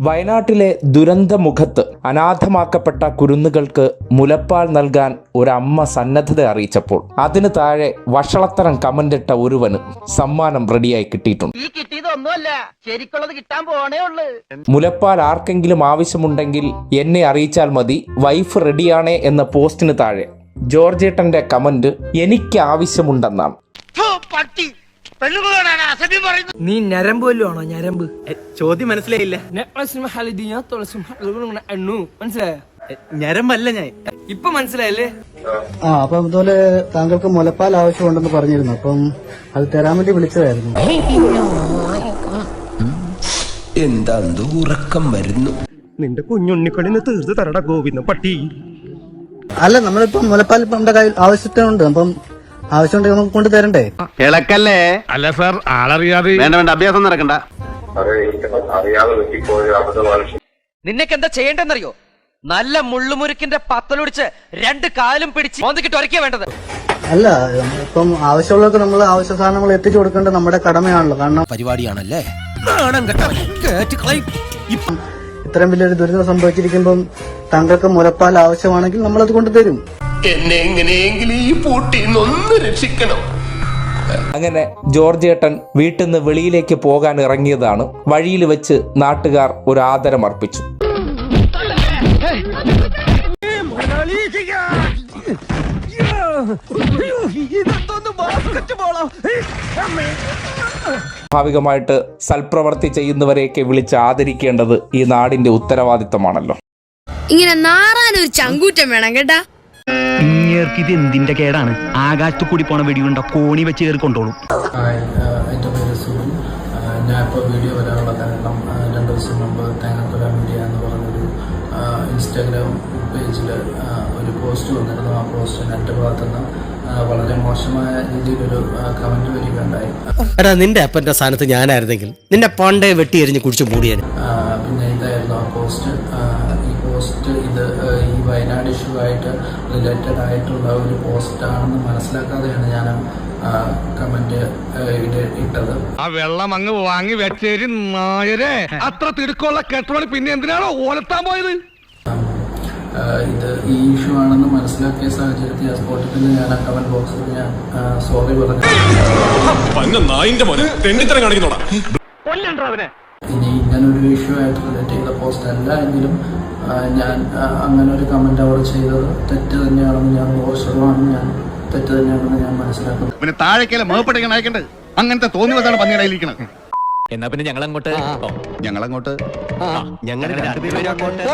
വയനാട്ടിലെ ദുരന്തമുഖത്ത് അനാഥമാക്കപ്പെട്ട കുരുന്നുകൾക്ക് മുലപ്പാൽ നൽകാൻ ഒരമ്മ സന്നദ്ധത അറിയിച്ചപ്പോൾ അതിന് താഴെ വഷളത്തരം കമന്റിട്ട ഒരുവന് സമ്മാനം റെഡിയായി കിട്ടിയിട്ടുണ്ട്. മുലപ്പാൽ ആർക്കെങ്കിലും ആവശ്യമുണ്ടെങ്കിൽ എന്നെ അറിയിച്ചാൽ മതി. വൈഫ് റെഡിയാണേ എന്ന പോസ്റ്റിന് താഴെ ജോർജേട്ടന്റെ കമന്റ് എനിക്ക് ആവശ്യമുണ്ടെന്നാണ്. പട്ടി. നീ ഞരമ്പ് വല്ലോ ആണോ ഞരമ്പ് ചോദ്യം മനസ്സിലായില്ല. മനസ്സിലായോ? ഞരമ്പല്ല ഞാൻ. ഇപ്പൊ മനസ്സിലായില്ലേ? ആ അപ്പൊ ഇതുപോലെ താങ്കൾക്ക് മുലപ്പാൽ ആവശ്യമുണ്ടെന്ന് പറഞ്ഞിരുന്നു. അപ്പം അത് തരാൻ വേണ്ടി വിളിച്ചതായിരുന്നു. എന്താ ഉറക്കം വരുന്നു? നിന്റെ കുഞ്ഞുണ്ണിക്കളിന്ന് തീർത്ത് തരട ഗോവിന്ദ പട്ടി. അല്ല നമ്മളിപ്പം മുലപ്പാൽ ഇപ്പം നമ്മുടെ കയ്യിൽ ആവശ്യത്തിനുണ്ട്. അപ്പം ആവശ്യമുണ്ടെങ്കിൽ നമുക്ക് കൊണ്ട് തരണ്ടേ? ഇളക്കല്ലേ? അല്ല സാർ ആളറിയാതെ വേണ്ട വേണ്ട അഭ്യാസം നടക്കണ്ട. നിന്നൊക്കെ എന്താ ചെയ്യേണ്ടെന്നറിയോ? നല്ല മുള്ളുമുരുക്കിന്റെ പത്തലൊടിച്ച് രണ്ട് കാലും പിടിച്ച് മോന്തിക്കിട്ട് ഒരക്കിയ വേണ്ടത്. അല്ല ഇപ്പം ആവശ്യമുള്ളവർക്ക് നമ്മൾ ആവശ്യ സാധനങ്ങൾ എത്തിച്ചു കൊടുക്കേണ്ടത് നമ്മുടെ കടമയാണല്ലോ. കാരണം പരിപാടിയാണല്ലേ? ഇത്രയും വലിയൊരു ദുരിതം സംഭവിച്ചിരിക്കുമ്പം താങ്കൾക്ക് മുലപ്പാൽ ആവശ്യമാണെങ്കിൽ നമ്മളത് കൊണ്ട് തരും. എന്നെ എങ്ങനെയെങ്കിലും ഈ പൂട്ടിൽ നിന്നൊന്ന് രക്ഷിക്കണം. അങ്ങനെ ജോർജ് ഏട്ടൻ വീട്ടിൽ നിന്ന് വെളിയിലേക്ക് പോകാൻ ഇറങ്ങിയതാണ്. വഴിയിൽ വെച്ച് നാട്ടുകാർ ഒരു ആദരം അർപ്പിച്ചു. സ്വാഭാവികമായിട്ട് സൽപ്രവർത്തി ചെയ്യുന്നവരെയൊക്കെ വിളിച്ച് ആദരിക്കേണ്ടത് ഈ നാടിന്റെ ഉത്തരവാദിത്തമാണല്ലോ. ഇങ്ങനെ നാറാനൊരു ചങ്കൂറ്റം വേണം കേട്ടാ. ഇങ്ങേർക്ക് ഇത് എന്തിന്റെ കേടാണ്? ആകാശത്ത് കൂടി പോണ വെടിയുണ്ട? കോണി വെച്ച് കയറി കൊണ്ടോളും. എന്റെ പേര് സുബിൻ ഞാൻ ഇപ്പോൾ വീഡിയോ വരാനുള്ള കാരണം രണ്ട് ദിവസം മുമ്പ് തേങ്ങാക്കൊല മീഡിയ എന്ന് പറഞ്ഞൊരു ഇൻസ്റ്റാഗ്രാം പേജിൽ ഒരു പോസ്റ്റ് വന്നിരുന്നു. ആ പോസ്റ്റിന് എന്റെ ഭാഗത്തുനിന്ന് നിന്ന് വളരെ മോശമായ രീതിയിലൊരു കമന്റ് വരികയുണ്ടായി. എടാ നിന്റെ അപ്പന്റെ സ്ഥാനത്ത് ഞാനായിരുന്നെങ്കിൽ നിന്നെ പണ്ടേ വെട്ടി എറിഞ്ഞ് കുടിച്ചു മൂടിയാണ് പിന്നെ ഇതായിരുന്നു ആ പോസ്റ്റ് പോസ്റ്റ് ഇത് ഈ വയനാട് ഇഷ്യൂ ആയിട്ട് റിലേറ്റഡ് ആയിട്ടുള്ള ഒരു പോസ്റ്റാണെന്ന് മനസ്സിലാക്കാതെയാണ് ഞാൻ കമന്റ് ഇട്ടത്. ആ വെള്ളം അങ്ങ് വാങ്ങി വെച്ചേരി നായരെ. അത്ര തിടുക്കുള്ള കെട്ടോളി പിന്നെ എന്തിനാണോ ഓലത്താൻ പോയത്? ഇത് ഈ ഇഷ്യൂ ആണെന്ന് മനസ്സിലാക്കിയ സാഹചര്യത്തിൽ ആ സ്പോട്ടിൽ തന്നെ ഞാൻ ആ കമന്റ് ബോക്സിൽ ഞാൻ സോറി പറഞ്ഞു ഇനി ഇങ്ങനൊരു ഇഷ്യൂ ആയിട്ട് റിലേറ്റ് ചെയ്ത പോസ്റ്റ് അല്ല എങ്കിലും ഞാൻ അങ്ങനെ ഒരു കമന്റ് അവിടെ ചെയ്തത് തെറ്റ് തന്നെയാണെന്ന് ഞാൻ ശതമാനം ഞാൻ തെറ്റ് തന്നെയാണെന്ന് ഞാൻ മനസ്സിലാക്കുന്നു. പിന്നെ താഴേക്കല്ല മേപ്പട്ടേക്കാൻ അയക്കേണ്ടത് അങ്ങനത്തെ തോന്നിയതാണ് പന്നിയിലിരിക്കണത് എന്നാ പിന്നെ ഞങ്ങൾ അങ്ങോട്ട് ഞങ്ങളങ്ങോട്ട്? ഞങ്ങൾ രണ്ടുപേരും അങ്ങോട്ട്.